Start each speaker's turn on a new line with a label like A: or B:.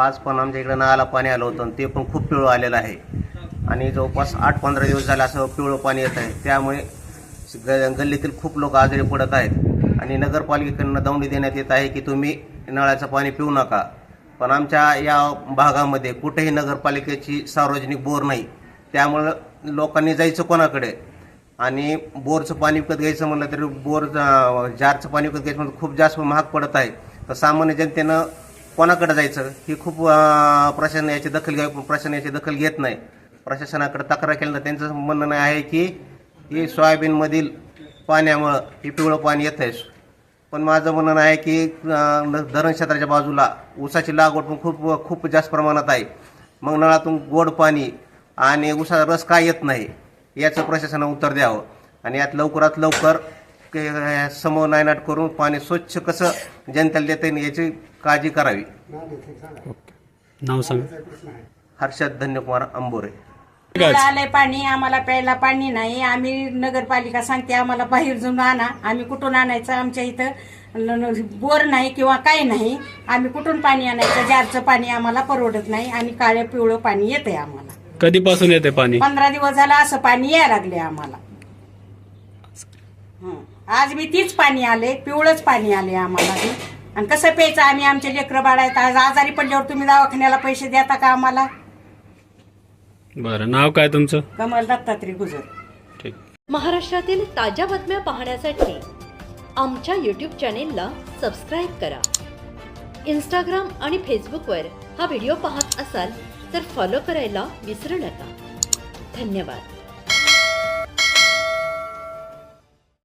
A: आज पण आमच्या इकडे नळाला पाणी आलं होतं ते पण खूप पिवळं आलेलं आहे. आणि जवळपास आठ पंधरा दिवस झाले असं पिवळं पाणी येत आहे. त्यामुळे ग गल्लीतील खूप लोक आजारी पडत आहेत. आणि नगरपालिकेकडनं दौंडी देण्यात येत आहे की तुम्ही नळाचं पाणी पिऊ नका. पण आमच्या या भागामध्ये कुठेही नगरपालिकेची सार्वजनिक बोर नाही. त्यामुळं लोकांनी जायचं कोणाकडे? आणि बोरचं पाणी विकत घ्यायचं म्हटलं तरी बोर जारचं पाणी विकत घ्यायचं म्हणलं खूप जास्त महाग पडत आहे. तर सामान्य जनतेनं कोणाकडे जायचं? ही खूप प्रशासन याची दखल घ्यावी प्रशासन याची दखल घेत नाही. प्रशासनाकडे तक्रार केल्यानंतर त्यांचं म्हणणं आहे की ही सोयाबीनमधील पाण्यामुळं हे पिवळं पाणी येत आहे. पण माझं म्हणणं आहे की धरण क्षेत्राच्या बाजूला ऊसाची लागवड पण खूप खूप जास्त प्रमाणात आहे. मग नळातून गोड पाणी आणि ऊसाचा रस काय येत नाही याचं प्रशासनानं उत्तर द्यावं. आणि यात लवकरात लवकर समोर नायनाट करून पाणी स्वच्छ कसं जनतेला देता येईल याची काळजी करावी.
B: नाव सांग.
A: हर्षद धन्यकुमार अंबोरे.
C: आम्हाला आलंय पाणी आम्हाला प्यायला पाणी नाही. आम्ही नगरपालिका सांगते आम्हाला बाहेर जाऊन आणा. आम्ही कुठून आणायचं? आमच्या इथं न- न- बोर नाही किंवा काही नाही. आम्ही कुठून पाणी आणायचं? जारचं पाणी आम्हाला परवडत नाही. आणि काळे पिवळं पाणी येतंय आम्हाला.
B: कधीपासून येते पाणी?
C: पंधरा दिवस झाला असं पाणी यायला लागले आम्हाला. हं. आज मी तीच पाणी आले पिवळंच पाणी आले आम्हाला बी. आणि कसं प्यायचं आम्ही? आमचे लेकरं बाळायत आज आजारी पडल्यावर तुम्ही दवाखान्याला पैसे देता का आम्हाला?
B: बरं नाव काय तुमचं?
C: कमल दत्तात्रय गुजर.
B: ठीक.
D: महाराष्ट्रातील ताज्या बातम्या पाहण्यासाठी आमच्या यूट्यूब चॅनेलला सबस्क्राईब करा. इंस्टाग्राम आणि फेसबुकवर हा व्हिडिओ पाहत असाल तर फॉलो करायला विसरू नका. धन्यवाद.